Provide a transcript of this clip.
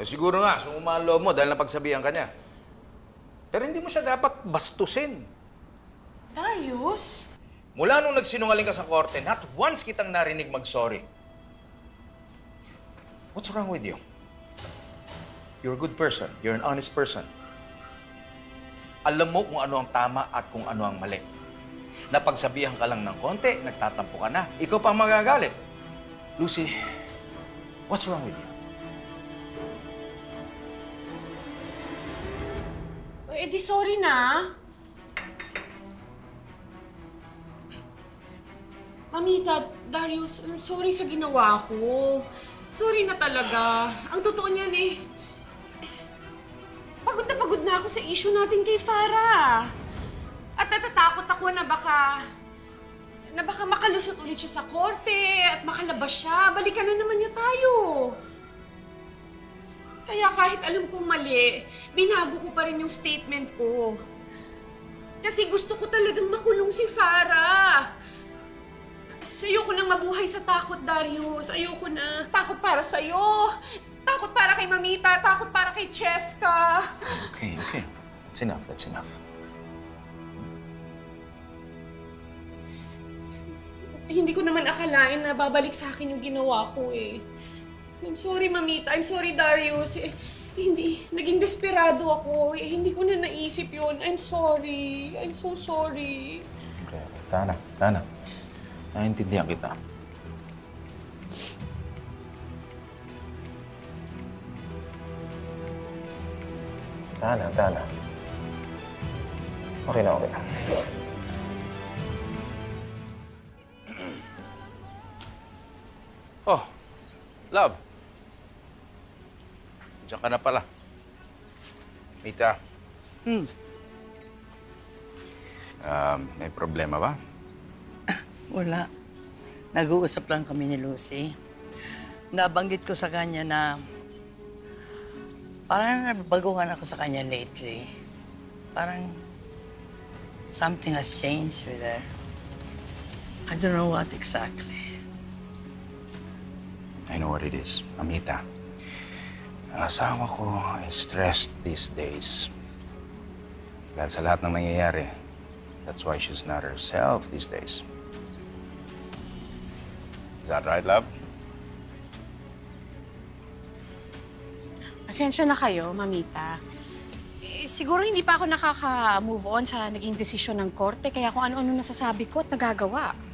Eh, siguro nga, sumuma ang loob mo dahil napagsabihan ka niya. Pero hindi mo siya dapat bastusin. Darius? Mula nung nagsinungaling ka sa korte, not once kitang narinig mag-sorry. What's wrong with you? You're a good person. You're an honest person. Alam mo kung ano ang tama at kung ano ang mali. Napagsabihan ka lang ng konti, nagtatampo ka na. Ikaw pa ang magagalit. Lucy, what's wrong with you? Eh di sorry na. Mamita, Darius, I'm sorry sa ginawa ko. Sorry na talaga. Ang totoo niyan eh, pagod na pagod na ako sa issue natin kay Farah. At natatakot ako na baka na baka makalusot ulit siya sa korte at makalabas siya. Balikan na naman niya tayo. Kaya kahit alam kong mali, binago ko pa rin yung statement ko. Kasi gusto ko talagang makulong si Farah. Ayoko nang mabuhay sa takot, Darius. Ayoko na. Takot para sa'yo. Takot para kay Mamita. Takot para kay Cheska. Okay, okay. That's enough, that's enough. Hindi ko naman akalain na babalik sa akin yung ginawa ko eh. I'm sorry, Mamita. I'm sorry, Darius. Eh, hindi, naging desperado ako. Eh, hindi ko na naisip yun. I'm sorry. I'm so sorry. Okay, okay. Tana, Tana. Naiintindihan kita. Tana, Tana. Okay na, okay na. Oh, love. Diyan ka na pala. Mita. Hmm. Um, may problema ba? Wala. Nag-uusap lang kami ni Lucy. Nabanggit ko sa kanya na parang nabaguhan ako sa kanya lately. Parang something has changed with her. I don't know what exactly. I know what it is, Amita. Asawa ko is stressed these days. Dahil sa lahat ng nangyayari. That's why she's not herself these days. Is that right, love? Pasensya na kayo, Mamita. Eh, siguro hindi pa ako nakaka-move on sa naging desisyon ng korte, kaya kung ano-ano nasasabi ko at nagagawa.